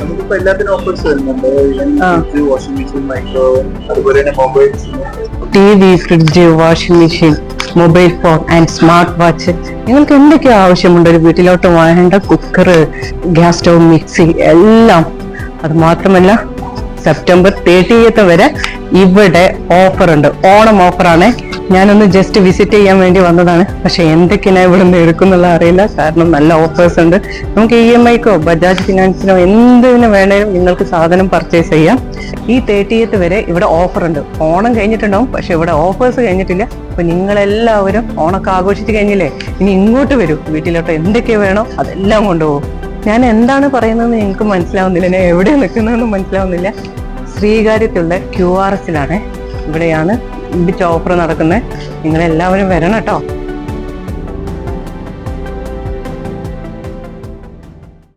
നമുക്കിപ്പോ എല്ലാത്തിനും ഓഫേഴ്സ് വരുന്നുണ്ട്. ആ. വാഷിംഗ് മെഷീൻ മൈക്രോ അതുപോലെ തന്നെ mobiles T V fridge washing machine mobile phone and smart watch നിങ്ങൾക്ക് എന്തൊക്കെ ആവശ്യമുണ്ട്? ഒരു വീട്ടിലോട്ട് വേണ്ട കുക്കർ ഗ്യാസ് സ്റ്റൗ മിക്സി എല്ലാം. അത് മാത്രമല്ല സെപ്റ്റംബർ തേർട്ടിയത്ത് വരെ ഇവിടെ ഓഫർ ഉണ്ട് ഓണം ഓഫറാണ്. ഞാനൊന്ന് ജസ്റ്റ് വിസിറ്റ് ചെയ്യാൻ വേണ്ടി വന്നതാണ്. പക്ഷെ എന്തൊക്കെയാണ് ഇവിടെ നിന്ന് എടുക്കുന്നുള്ള അറിയില്ല. കാരണം നല്ല ഓഫേഴ്സ് ഉണ്ട്. നമുക്ക് ഇ എം ഐക്കോ ബജാജ് ഫിനാൻസിനോ എന്തിനു വേണേലും നിങ്ങൾക്ക് സാധനം പർച്ചേസ് ചെയ്യാം. ഈ തേർട്ടിയത്ത് വരെ ഇവിടെ ഓഫർ ഉണ്ട് ഓണം കഴിഞ്ഞിട്ടുണ്ടാവും. പക്ഷെ ഇവിടെ ഓഫേഴ്സ് കഴിഞ്ഞിട്ടില്ല. അപ്പൊ നിങ്ങളെല്ലാവരും ഓണൊക്കെ ആഘോഷിച്ച് കഴിഞ്ഞില്ലേ? ഇനി ഇങ്ങോട്ട് വരൂ. വീട്ടിലോട്ട് എന്തൊക്കെ വേണോ അതെല്ലാം കൊണ്ടുപോകും. ഞാൻ എന്താണ് പറയുന്നതെന്ന് നിങ്ങൾക്ക് മനസ്സിലാവുന്നില്ല. ഞാൻ എവിടെ നിൽക്കുന്നതെന്ന് മനസ്സിലാവുന്നില്ല. ശ്രീകാര്യത്തുള്ള ക്യു ആർ എസിലാണ് ഇവിടെയാണ് ബിച്ച് ഓഫർ നടക്കുന്നത്. നിങ്ങളെല്ലാവരും വരണം കേട്ടോ.